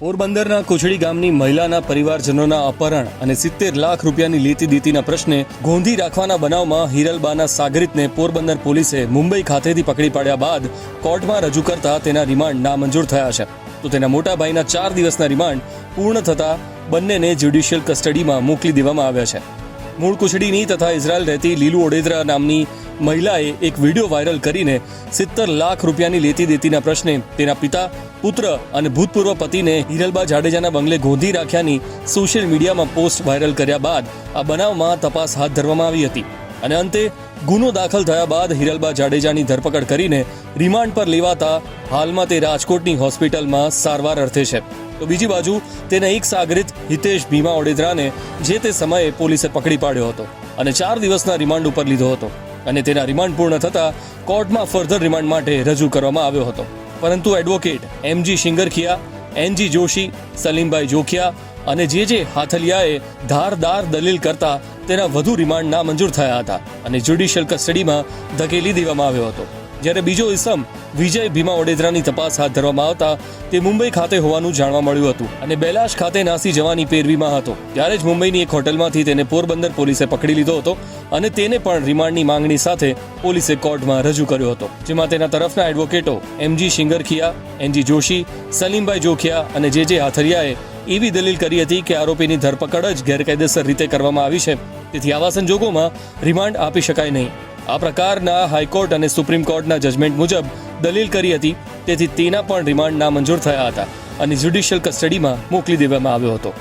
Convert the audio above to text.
પોરબંદરના કોછડી ગામની મહિલાના પરિવારજનોના અપહરણ અને સિત્તેર લાખ રૂપિયાની લેતી દીતીના પ્રશ્ને ગોંધી રાખવાના બનાવમાં હિરલબાના સાગરિતને પોરબંદર પોલીસે મુંબઈ ખાતેથી પકડી પાડ્યા બાદ કોર્ટમાં રજૂ કરતા તેના રિમાન્ડ નામંજૂર થયા છે. તો તેના મોટા ભાઈના ચાર દિવસના રિમાન્ડ પૂર્ણ થતા બંનેને જ્યુડિશિયલ કસ્ટડીમાં મોકલી દેવામાં આવ્યા છે. મૂળ કુછડીની તથા ઇઝરાયલ રહેતી લીલુ ઓડેદરા નામની મહિલાએ એક વીડિયો વાયરલ કરીને સિત્તર લાખ રૂપિયાની લેતી દેતીના પ્રશ્ને તેના પિતા, પુત્ર અને ભૂતપૂર્વ પતિને હિરલબા જાડેજાના બંગલે ગોંધી રાખ્યાની સોશિયલ મીડિયામાં પોસ્ટ વાયરલ કર્યા બાદ આ બનાવમાં તપાસ હાથ ધરવામાં આવી હતી. અને અંતે, ગુનો દાખલ થયા બાદ હિરલબા જાડેજાની ધરપકડ કરીને રિમાન્ડ પર લેવાતા હાલમાં તે રાજકોટની હોસ્પિટલમાં સારવાર અર્થે છે. તો બીજી બાજુ, તેના એક સાગરિત હિતેશ ભીમા ઓડેદરાને જે તે સમયે પોલીસે પકડી પાડ્યો હતો અને ચાર દિવસના રિમાન્ડ ઉપર લીધો હતો અને તેના રિમાન્ડ પૂર્ણ થતા કોર્ટમાં ફર્ધર રિમાન્ડ માટે રજૂ કરવામાં આવ્યો હતો. પરંતુ advocate MG Shingarkhiya NG Joshi, Salimbhai Jokhiya અને જે જે હાથલિયાએ ધારદાર દલીલ કરતા તેના વધુ રિમાન્ડ નામંજૂર થયા હતા અને જ્યુડિશિયલ કસ્ટડીમાં ધકેલી દેવામાં આવ્યો હતો. જ્યારે બીજો ઇસમ વિજય ભીમા ઓડેદરાની તપાસ હાથ ધરવામાં આવતા તે મુંબઈ ખાતે હોવાનું જાણવા મળ્યું હતું અને બેલાશ ખાતે નાસી જવાની પેરવીમાં હતો. ત્યારે જ મુંબઈની એક હોટલમાંથી તેને પોરબંદર પોલીસે પકડી લીધો હતો અને તેને પણ રિમાન્ડની માંગણી સાથે પોલીસે કોર્ટમાં રજૂ કર્યો હતો. જેમાં તેના તરફના એડવોકેટો એમજી શિંગરખિયા, એનજી જોશી, સલીમભાઈ જોખિયા અને જે જે હાથરિયાએ એવી દલીલ કરી હતી કે આરોપીની ધરપકડ જ ગેરકાયદેસર રીતે કરવામાં આવી છે. તેથી આવા સંજોગોમાં રિમાન્ડ આપી શકાય નહીં. આ પ્રકારના હાઈકોર્ટ અને સુપ્રીમ કોર્ટના જજમેન્ટ મુજબ દલીલ કરી હતી. તેથી તેના પણ રિમાન્ડ નામંજૂર થયા હતા અને જ્યુડિશિયલ કસ્ટડીમાં મોકલી દેવામાં આવ્યો હતો.